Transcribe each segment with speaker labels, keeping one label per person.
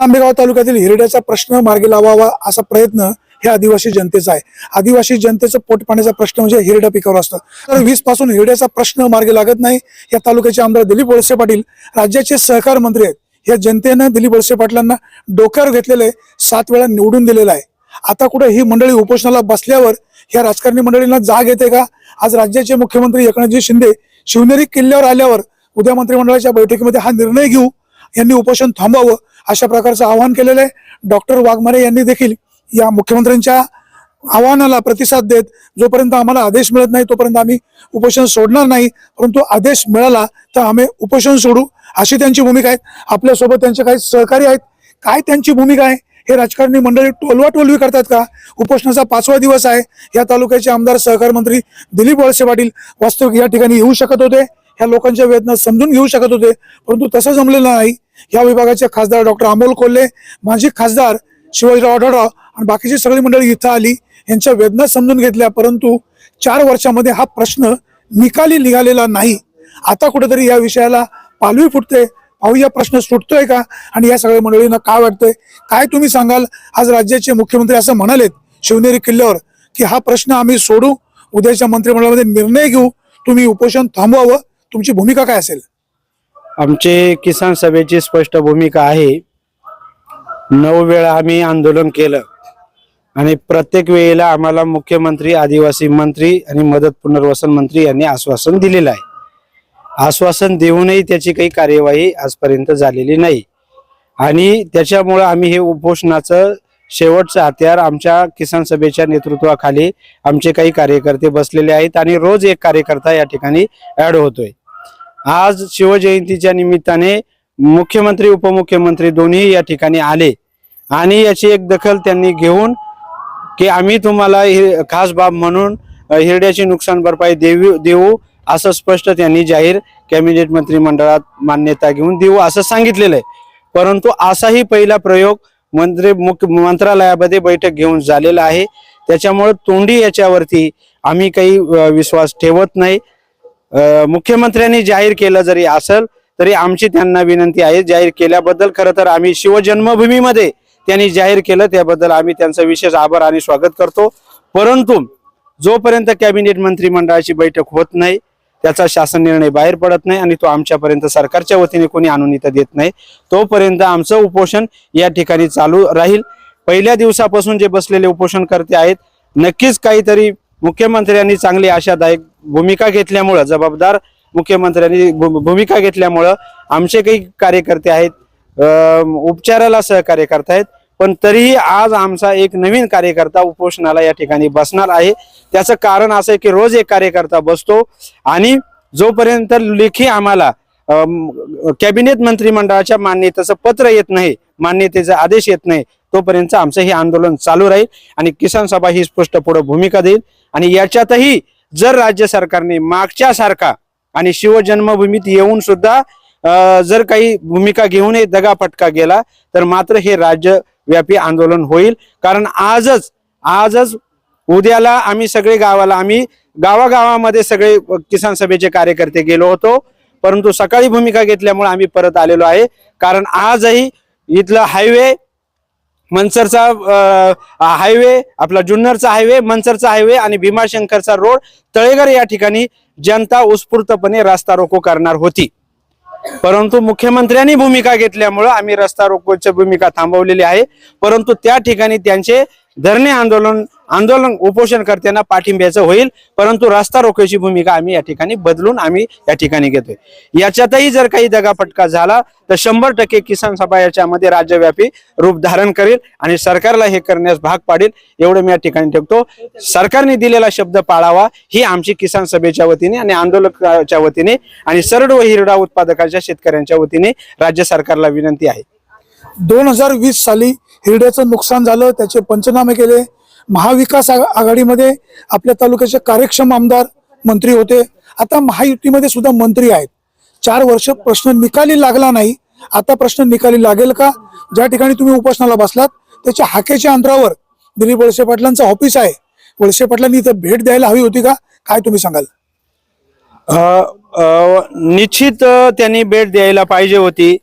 Speaker 1: आंबेगाव तालुक्यातील हिरड्याचा प्रश्न मार्गी लावावा असा प्रयत्न हे आदिवासी जनतेचा आहे. आदिवासी जनतेचं पोट पाण्याचा प्रश्न म्हणजे हिरड्या पिकावर असतं. तर वीसपासून हिरड्याचा प्रश्न मार्गी लागत नाही या तालुक्याचे आमदार दिलीप वळसे पाटील राज्याचे सहकार मंत्री आहेत. या जनतेनं दिलीप वळसे पाटलांना डोक्यावर घेतलेले सात वेळा निवडून दिलेलं आहे. आता कुठे ही मंडळी उपोषणाला बसल्यावर ह्या राजकारणी मंडळींना जाग येते का? आज राज्याचे मुख्यमंत्री एकनाथजी शिंदे शिवनेरी किल्ल्यावर आल्यावर उद्या मंत्रिमंडळाच्या बैठकीमध्ये हा निर्णय घेऊ यांनी उपोषण थांबवावं अशा प्रकारचं आवाहन केलेलं आहे. डॉक्टर वाघमारे यांनी देखील या मुख्यमंत्र्यांच्या आव्हानाला प्रतिसाद देत जोपर्यंत आम्हाला आदेश मिळत नाही तोपर्यंत आम्ही उपोषण सोडणार नाही. परंतु आदेश मिळाला तर आम्ही उपोषण सोडू अशी त्यांची भूमिका आहे. आपल्यासोबत त्यांचे काही सहकारी आहेत. काय त्यांची भूमिका आहे? हे राजकारणी मंडळी टोलवा टोलवी करतात का? उपोषणाचा पाचवा दिवस आहे. या तालुक्याचे आमदार सहकार मंत्री दिलीप वळसे पाटील वास्तविक या ठिकाणी येऊ शकत होते. ह्या लोकांच्या वेदना समजून घेऊ शकत होते परंतु तसं जमलेलं नाही. या विभागाचे खासदार डॉक्टर अमोल कोल्हे माजी खासदार शिवाजीराव आढळराव आणि बाकीची सगळी मंडळी इथं आली. यांच्या वेदना समजून घेतल्या परंतु चार वर्षामध्ये हा प्रश्न निकाली निघालेला नाही. आता कुठेतरी या विषयाला पालवी फुटते. पाहूया प्रश्न सुटतोय का? आणि या सगळ्या मंडळींना काय वाटतंय? काय तुम्ही सांगाल? आज राज्याचे मुख्यमंत्री असं म्हणालेत शिवनेरी किल्ल्यावर की हा प्रश्न आम्ही सोडू उद्याच्या मंत्रिमंडळामध्ये निर्णय घेऊ तुम्ही उपोषण थांबवावं. तुमची भूमिका काय असेल?
Speaker 2: आमचे किसान सभेची स्पष्ट भूमिका आहे. नऊ वेळा आम्ही आंदोलन केलं. आणि प्रत्येक वेळेला आम्हाला मुख्यमंत्री आदिवासी मंत्री आणि मदत पुनर्वसन मंत्री यांनी आश्वासन दिलेलं आहे. आश्वासन देऊनही त्याची काही कार्यवाही आजपर्यंत झालेली नाही. आणि त्याच्यामुळं आम्ही हे उपोषणाचं शेवटचं हत्यार आमच्या किसान सभेच्या नेतृत्वाखाली आमचे काही कार्यकर्ते बसलेले आहेत आणि रोज एक कार्यकर्ता या ठिकाणी ऍड होतोय. आज शिवजयंतीच्या निमित्ताने मुख्यमंत्री उपमुख्यमंत्री दोन्ही या ठिकाणी आले. आणि याची एक दखल त्यांनी घेऊन की आम्ही तुम्हाला खास बाब म्हणून हिरड्याची नुकसान भरपाई देऊ देऊ असं स्पष्ट त्यांनी जाहीर कॅबिनेट मंत्रिमंडळात मान्यता घेऊन देऊ असं सांगितलेलं आहे. परंतु असाही पहिला प्रयोग मंत्री मुख्य मंत्रालयामध्ये बैठक घेऊन झालेला आहे. त्याच्यामुळे तोंडी याच्यावरती आम्ही काही विश्वास ठेवत नाही. मुख्यमंत्र्यांनी जाहीर केलं जरी असेल तरी आमची त्यांना विनंती आहे जाहीर केल्याबद्दल खरं तर आम्ही शिवजन्मभूमीमध्ये त्यांनी जाहीर केलं त्याबद्दल आम्ही त्यांचा विशेष आभार आणि स्वागत करतो. परंतु जोपर्यंत कॅबिनेट मंत्रिमंडळाची बैठक होत नाही त्याचा शासन निर्णय बाहेर पडत नाही आणि तो आमच्यापर्यंत सरकारच्या वतीने कोणी आणून इथं देत नाही तोपर्यंत आमचं उपोषण या ठिकाणी चालू राहील. पहिल्या दिवसापासून जे बसलेले उपोषणकर्ते आहेत नक्कीच काहीतरी मुख्यमंत्र्यांनी चांगली आशादायक भूमिका घेतल्यामुळं जबाबदार मुख्यमंत्र्यांनी भू- भूमिका घेतल्यामुळं आमचे काही कार्यकर्ते आहेत उपचाराला सहकार्य करतायत पण तरीही आज आमचा एक नवीन कार्यकर्ता उपोषणाला या ठिकाणी बसणार आहे. त्याचं कारण असं आहे की रोज एक कार्यकर्ता बसतो आणि जोपर्यंत लेखी आम्हाला कॅबिनेट मंत्रिमंडळाच्या मान्यतेचं पत्र येत नाही मान्यतेचा आदेश येत नाही तोपर्यंत आमचं हे आंदोलन चालू राहील आणि किसान सभा ही स्पष्ट पुढे भूमिका देईल. आणि याच्यातही जर राज्य सरकारने मागच्या सारखा आणि शिवजन्मभूमीत येऊन सुद्धा जर काही भूमिका घेऊनही दगाफटका गेला तर मात्र हे राज्यव्यापी आंदोलन होईल. कारण आजच आजच उद्याला आम्ही सगळे गावाला आम्ही गावागावामध्ये सगळे किसान सभेचे कार्यकर्ते गेलो होतो. परंतु सकाळी भूमिका घेतल्यामुळे आम्ही परत आलेलो आहे. कारण आजही इथलं हायवे मनसरचा हायवे आपला जुन्नरचा हायवे मनसरचा हायवे आणि भीमाशंकरचा रोड तळेघर या ठिकाणी जनता उत्स्फूर्तपणे रस्ता रोको करणार होती. परंतु मुख्यमंत्र्यांनी भूमिका घेतल्यामुळं आम्ही रस्ता रोकोची भूमिका थांबवलेली आहे. परंतु त्या ठिकाणी त्यांचे धरणे आंदोलन आंदोलन उपोषणकर्त्यांना पाठिंब्याचं होईल परंतु रस्ता रोकोची भूमिका आम्ही या ठिकाणी बदलून आम्ही या ठिकाणी घेतोय. याच्यातही जर काही दगाफटका झाला तर शंभर टक्के किसान सभा याच्यामध्ये राज्यव्यापी रूप धारण करेल आणि सरकारला हे करण्यास भाग पाडेल एवढं मी या ठिकाणी ठेवतो. सरकारने दिलेला शब्द पाळावा ही आमची किसान सभेच्या वतीने आणि आंदोलकाच्या वतीने आणि सरड व हिरडा उत्पादकाच्या शेतकऱ्यांच्या वतीने राज्य सरकारला विनंती आहे.
Speaker 1: दोन हजार वीस साली हिरड्याचं नुकसान झालं त्याचे पंचनामे केले महाविकास आघा- आघाडीमध्ये आपल्या तालुक्याचे कार्यक्षम आमदार मंत्री होते. आता महायुतीमध्ये सुद्धा मंत्री आहेत. चार वर्ष प्रश्न निकाली लागला नाही. आता प्रश्न निकाली लागेल का? ज्या ठिकाणी तुम्ही उपासनाला बसलात त्याच्या हाकेच्या अंतरावर दिलीप वळसे पाटलांचं ऑफिस आहे. वळसे पाटलांनी इथं भेट द्यायला हवी होती का? काय तुम्ही सांगाल?
Speaker 2: निश्चित त्यांनी भेट द्यायला पाहिजे होती.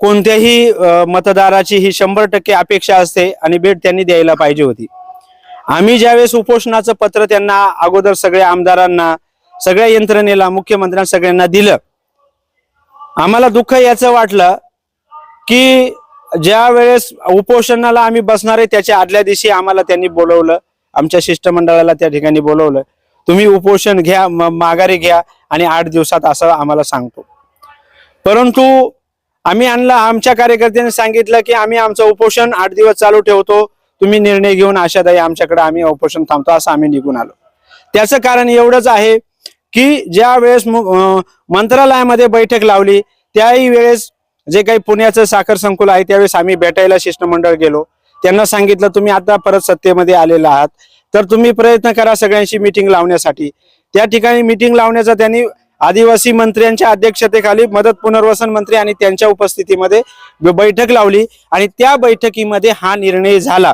Speaker 2: कोणत्याही मतदाराची ही शंभर टक्के अपेक्षा असते आणि भेट त्यांनी द्यायला पाहिजे होती. आम्ही ज्यावेळेस उपोषणाचं पत्र त्यांना अगोदर सगळ्या आमदारांना सगळ्या यंत्रणेला मुख्यमंत्र्यांना सगळ्यांना दिलं आम्हाला दुःख याचं वाटलं की ज्या वेळेस उपोषणाला आम्ही बसणार आहे त्याच्या आदल्या दिवशी आम्हाला त्यांनी बोलवलं आमच्या शिष्टमंडळाला त्या ठिकाणी बोलवलं तुम्ही उपोषण घ्या माघारी घ्या आणि आठ दिवसात असं आम्हाला सांगतो. परंतु आम्ही आणला आमच्या कार्यकर्त्यांनी सांगितलं की आम्ही आमचं उपोषण आठ दिवस चालू ठेवतो तुम्ही निर्णय घेऊन आशादायी आमच्याकडे आम्ही उपोषण थांबतो असं आम्ही निघून आलो. त्याचं कारण एवढंच आहे की ज्या वेळेस मंत्रालयामध्ये बैठक लावली त्याही वेळेस जे काही पुण्याचं साखर संकुल आहे त्यावेळेस आम्ही भेटायला शिष्टमंडळ गेलो. त्यांना सांगितलं तुम्ही आता परत सत्तेमध्ये आलेला आहात. तर तुम्ही प्रयत्न करा सगळ्यांशी मिटिंग लावण्यासाठी. त्या ठिकाणी मिटिंग लावण्याचा त्यांनी आदिवासी मंत्र्यांच्या अध्यक्षतेखाली मदत पुनर्वसन मंत्री आणि त्यांच्या उपस्थितीमध्ये बैठक लावली आणि त्या बैठकीमध्ये हा निर्णय झाला.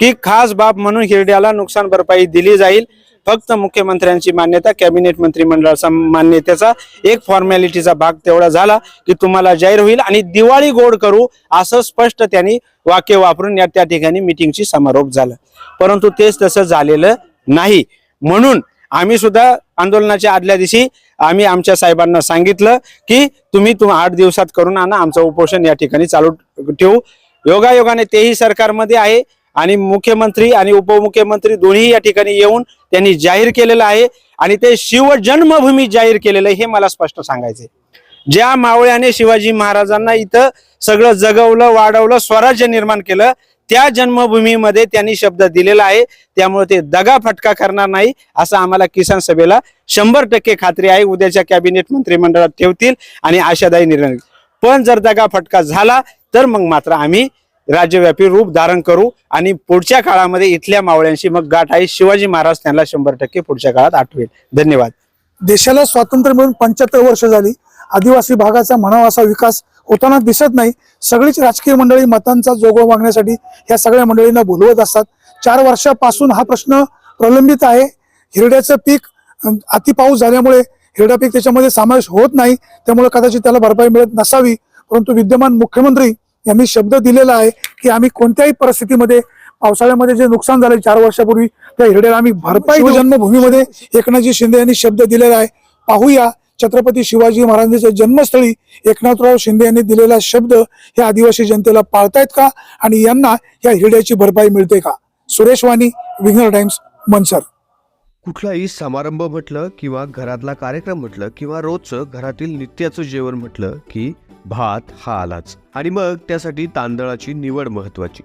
Speaker 2: की खास बाब म्हणून हिरड्याला नुकसान भरपाई दिली जाईल. फक्त मुख्यमंत्र्यांची मान्यता कॅबिनेट मंत्रिमंडळाचा मान्यतेचा एक फॉर्मॅलिटीचा भाग तेवढा झाला की तुम्हाला जाहीर होईल आणि दिवाळी गोड करू असं स्पष्ट त्यांनी वाक्य वापरून या त्या ठिकाणी मिटिंगची समारोप झाला. परंतु तेच तसं झालेलं नाही. म्हणून आम्ही सुद्धा आंदोलनाच्या आदल्या दिवशी आम्ही आमच्या साहेबांना सांगितलं की तुम्ही तुम आठ दिवसात करून आणा आमचं उपोषण या ठिकाणी चालू ठेवू. योगायोगाने तेही सरकारमध्ये आहे. आणि मुख्यमंत्री आणि उपमुख्यमंत्री दोन्ही या ठिकाणी येऊन त्यांनी जाहीर केलेलं आहे. आणि ते शिव जन्मभूमी जाहीर केलेलं हे मला स्पष्ट सांगायचंय. ज्या मावळ्याने शिवाजी महाराजांना इथं सगळं जगवलं वाढवलं स्वराज्य निर्माण केलं त्या जन्मभूमीमध्ये त्यांनी शब्द दिलेला आहे. त्यामुळे ते दगा फटका करणार नाही असं आम्हाला किसान सभेला शंभर टक्के खात्री आहे. उद्याच्या कॅबिनेट मंत्रिमंडळात ठेवतील आणि आशादायी निर्णय पण जर दगा फटका झाला तर मग मात्र आम्ही राज्यव्यापी रूप धारण करू आणि पुढच्या काळामध्ये इथल्या मावळ्यांशी मग गाठ आहे. शिवाजी महाराज त्यांना शंभर टक्के पुढच्या काळात आठवेल. धन्यवाद.
Speaker 1: देशाला स्वातंत्र्य मिळून पंच्याहत्तर वर्ष झाली. आदिवासी भागाचा म्हणावा असा विकास होताना दिसत नाही. सगळीच राजकीय मंडळी मतांचा जोगवा मागण्यासाठी ह्या सगळ्या मंडळींना बोलवत असतात. चार वर्षापासून हा प्रश्न प्रलंबित आहे. हिरड्याचं पीक अतिपाऊस अति पाऊस झाल्यामुळे हिरडा पीक त्याच्यामध्ये समावेश होत नाही. त्यामुळे कदाचित त्याला भरपाई मिळत नसावी. परंतु विद्यमान मुख्यमंत्री यांनी शब्द दिलेला आहे की आम्ही कोणत्याही परिस्थितीमध्ये पावसाळ्यामध्ये जे नुकसान झालं चार वर्षापूर्वी त्या हिरड्याला आम्ही भरपाई. जन्मभूमीमध्ये एकनाथजी शिंदे यांनी शब्द दिलेला आहे. पाहूया छत्रपती शिवाजी महाराजांच्या जन्मस्थळी एकनाथराव शिंदे यांनी दिलेला शब्द हे आदिवासी जनतेला पाळतायत का? आणि यांना या हिरड्याची भरपाई मिळते का? सुरेश वाणी विघ्नर टाइम्स मनसर.
Speaker 3: कुठलाही समारंभ म्हटलं किंवा घरातला कार्यक्रम म्हटलं किंवा रोजचं घरातील नित्याचं जेवण म्हटलं की भात हा आलाच. आणि मग त्यासाठी तांदळाची निवड महत्वाची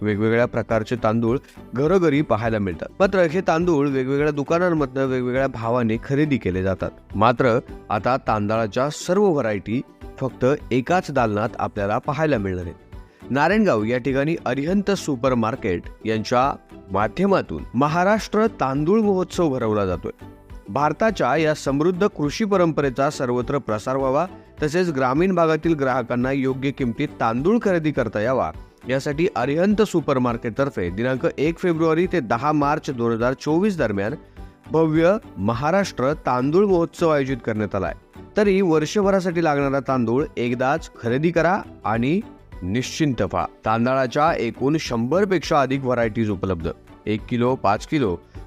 Speaker 3: वेगवेगळ्या प्रकारचे तांदूळ घरोघरी पाहायला मिळतात. मात्र हे तांदूळ वेगवेगळ्या दुकानांमधनं वेगवेगळ्या भावाने खरेदी केले जातात. मात्र आता तांदळाच्या सर्व व्हरायटी फक्त एकाच दालनात आपल्याला पाहायला मिळणार आहेत. नारायणगाव या ठिकाणी अरिहंत सुपर मार्केट यांच्या माध्यमातून महाराष्ट्र तांदूळ महोत्सव भरवला जातोय. भारताच्या या समृद्ध कृषी परंपरेचा सर्वत्र प्रसार व्हावा तसेच ग्रामीण भागातील ग्राहकांना योग्य किमतीत तांदूळ खरेदी करता यावा. यासाठी अरिहंत सुपर मार्केटतर्फे दिनांक एक फेब्रुवारी ते दहा मार्च दोन हजार चोवीस दरम्यान भव्य महाराष्ट्र तांदूळ महोत्सव आयोजित करण्यात आलाय. तरी वर्षभरासाठी लागणारा तांदूळ एकदाच खरेदी करा आणि निश्चिंत व्हा. तांदळाच्या एकूण शंभरपेक्षा अधिक व्हरायटीज उपलब्ध. एक किलो पाच किलो